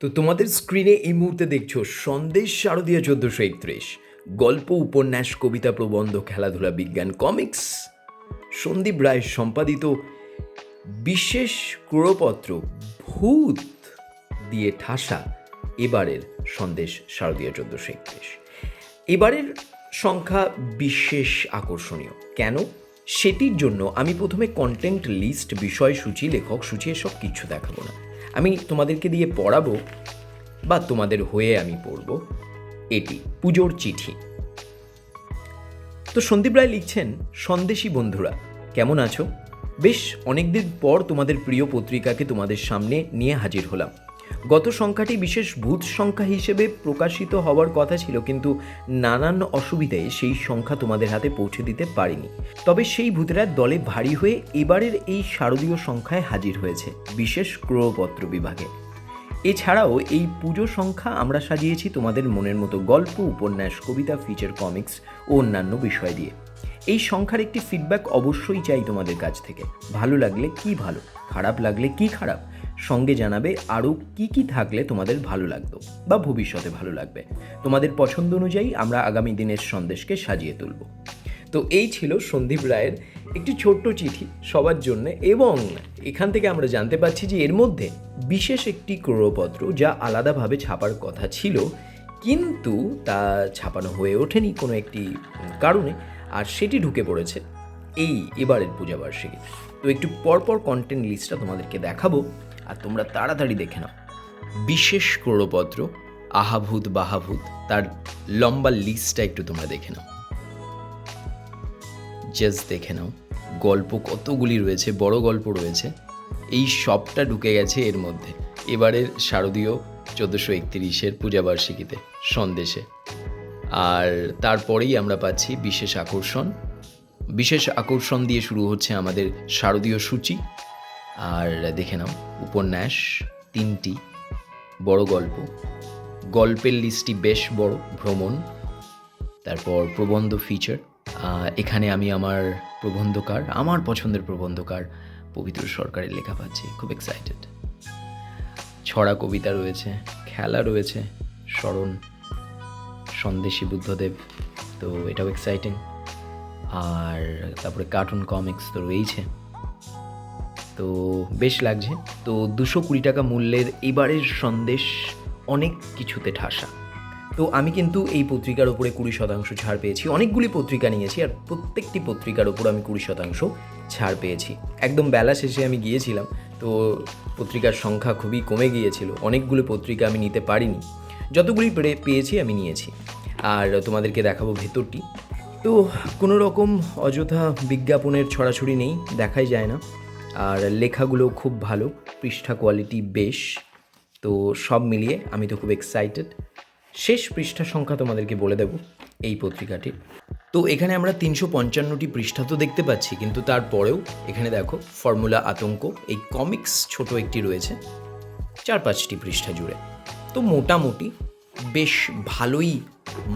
তো তোমাদের স্ক্রিনে এই মুহূর্তে দেখছ সন্দেশ শারদীয় চোদ্দশো একত্রিশ, গল্প, উপন্যাস, কবিতা প্রবন্ধ, খেলাধুলা, বিজ্ঞান কমিক্স সন্দীপ রায় সম্পাদিত বিশেষ ক্রোড়পত্র ভূত দিয়ে ঠাসা এবারের সন্দেশ শারদীয় চোদ্দশো একত্রিশ। এবারের সংখ্যা বিশেষ আকর্ষণীয়। কেন? সেটির জন্য আমি প্রথমে কন্টেন্ট লিস্ট বিষয়সূচি, লেখক সূচি, এসব কিছু দেখাবো না। আমি তোমাদেরকে দিয়ে পড়াবো বা তোমাদের হয়ে আমি পড়ব এটি পুজোর চিঠি। তো সন্দীপ রায় লিখছেন, সন্দেশী বন্ধুরা, কেমন আছো? বেশ অনেকদিন পর তোমাদের প্রিয় পত্রিকাকে তোমাদের সামনে নিয়ে হাজির হলাম। গত সংখ্যাটি বিশেষ ভূত সংখ্যা হিসেবে প্রকাশিত হওয়ার কথা ছিল, কিন্তু নানান অসুবিধায় সেই সংখ্যা তোমাদের হাতে পৌঁছে দিতে পারিনি। তবে সেই ভূতেরা দলে ভারী হয়ে এবারের এই শারদীয় সংখ্যায় হাজির হয়েছে, বিশেষ ক্রয়পত্র বিভাগে। এছাড়াও এই পুজো সংখ্যা আমরা সাজিয়েছি তোমাদের মনের মতো গল্প, উপন্যাস, কবিতা ফিচার কমিক্স ও অন্যান্য বিষয় দিয়ে। এই সংখ্যার একটি ফিডব্যাক অবশ্যই চাই তোমাদের কাছ থেকে। ভালো লাগলে কি ভালো, খারাপ লাগলে কি খারাপ? সঙ্গে জানাবে আরও কি কি থাকলে তোমাদের ভালো লাগতো বা ভবিষ্যতে ভালো লাগবে। তোমাদের পছন্দ অনুযায়ী আমরা আগামী দিনের সন্দেশকে সাজিয়ে তুলব। তো এই ছিল সন্দীপ রায়ের একটি ছোট্ট চিঠি সবার জন্য এবং এখান থেকে আমরা জানতে পারছি যে এর মধ্যে বিশেষ একটি ক্রয়পত্র যা আলাদাভাবে ছাপার কথা ছিল, কিন্তু তা ছাপানো হয়ে ওঠেনি কোনো একটি কারণে, আর সেটি ঢুকে পড়েছে এই এবারের পূজাবার্ষিকী তো একটু পরপর কন্টেন্ট লিস্টটা তোমাদেরকে দেখাবো। আর তোমরা তাড়াতাড়ি দেখে নাও। বিশেষ ক্রয়পত্র আহাভূত, বাহাভূত, তার লম্বা লিস্টটা একটু তোমরা দেখে নাও। জাস্ট দেখে নাও, গল্প কতগুলি রয়েছে, বড় গল্প রয়েছে, এই সবটা ঢুকে গেছে এর মধ্যে। এবারের শারদীয় চোদ্দোশো একত্রিশের পূজাবার্ষিকীতে, সন্দেশে। আর তারপরেই আমরা পাচ্ছি বিশেষ আকর্ষণ। বিশেষ আকর্ষণ দিয়ে শুরু হচ্ছে আমাদের শারদীয় সূচি। আর দেখে নাও, উপন্যাস তিনটি, বড় গল্প। গল্পের লিস্টটি বেশ বড়, ভ্রমণ, তারপর প্রবন্ধ ফিচার এখানে আমি আমার প্রবন্ধকার, আমার পছন্দের প্রবন্ধকার পবিত্র সরকারের লেখা পাচ্ছি, খুব এক্সাইটেড ছড়া কবিতা রয়েছে, খেলা রয়েছে, স্মরণ, সন্দেশী বুদ্ধদেব, তো এটাও এক্সাইটিং আর তারপরে কার্টুন কমিক্স তো রয়েইছে। তো বেশ লাগছে। তো দুশো কুড়ি টাকা মূল্যের এবারের সন্দেশ অনেক কিছুতে ঠাসা। তো আমি কিন্তু এই পত্রিকার ওপরে কুড়ি শতাংশ ছাড় পেয়েছি। অনেকগুলি পত্রিকা নিয়েছি আর প্রত্যেকটি পত্রিকার ওপর আমি কুড়ি শতাংশ ছাড় পেয়েছি। একদম বেলা শেষে আমি গিয়েছিলাম, তো পত্রিকার সংখ্যা খুবই কমে গিয়েছিল। অনেকগুলো পত্রিকা আমি নিতে পারিনি। যতগুলি পেয়েছি আমি নিয়েছি। আর তোমাদেরকে দেখাবো ভেতরটি। তো কোনো রকম অযথা বিজ্ঞাপনের ছড়াছড়ি নেই, দেখাই যায় না। আর লেখাগুলো খুব ভালো, পৃষ্ঠা কোয়ালিটি বেশ, তো সব মিলিয়ে আমি তো খুব এক্সাইটেড শেষ পৃষ্ঠা সংখ্যা তোমাদেরকে বলে দেব এই পত্রিকাটির তো এখানে আমরা তিনশো পঞ্চান্নটি পৃষ্ঠা তো দেখতে পাচ্ছি, কিন্তু তারপরেও এখানে দেখো ফর্মুলা আতঙ্ক, এই কমিক্স ছোট একটি রয়েছে, চার পাঁচটি পৃষ্ঠা জুড়ে। তো মোটামুটি বেশ ভালোই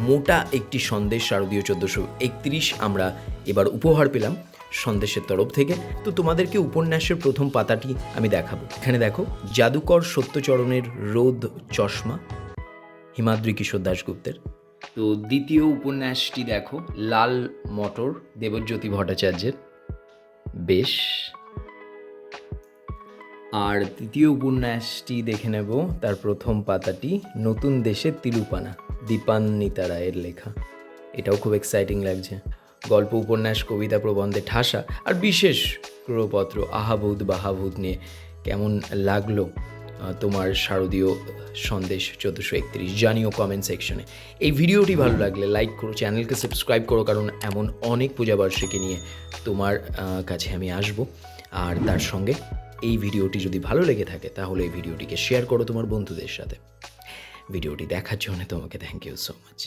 মোটা একটি সন্দেশ শারদীয় চোদ্দোশো একত্রিশ আমরা এবার উপহার পেলাম। সন্দেশের তরফ থেকে। তো তোমাদেরকে উপন্যাসের প্রথম পাতাটি আমি দেখাবো। এখানে দেখো, জাদুকর সত্যচরণের রোদ চশমা, হিমাদ্রি কিশোর দাশগুপ্তের। তো দ্বিতীয় উপন্যাসটি দেখো, লাল মটর, দেবজ্যোতি ভট্টাচার্যের। বেশ। আর তৃতীয় উপন্যাসটি দেখে নেব, তার প্রথম পাতাটি, নতুন দেশের তিরুপানা দীপান্বিতা রায়ের লেখা। এটাও খুব এক্সাইটিং লাগছে। গল্প, উপন্যাস, কবিতা প্রবন্ধে ঠাসা আর বিশেষ ক্রয়পত্র আহাভূত বাহাভূত নিয়ে কেমন লাগল তোমার শারদীয় সন্দেশ চোদ্দোশো একত্রিশ জানিও কমেন্ট সেকশনে এই ভিডিওটি ভালো লাগলে লাইক করো চ্যানেলকে সাবস্ক্রাইব করো, কারণ এমন অনেক পূজাবার্ষিকী নিয়ে তোমার কাছে আমি আসব। আর তার সঙ্গে এই ভিডিওটি যদি ভালো লেগে থাকে, তাহলে এই ভিডিওটিকে শেয়ার করো তোমার বন্ধুদের সাথে। ভিডিওটি দেখার জন্য তোমাকে থ্যাংক ইউ সো মাচ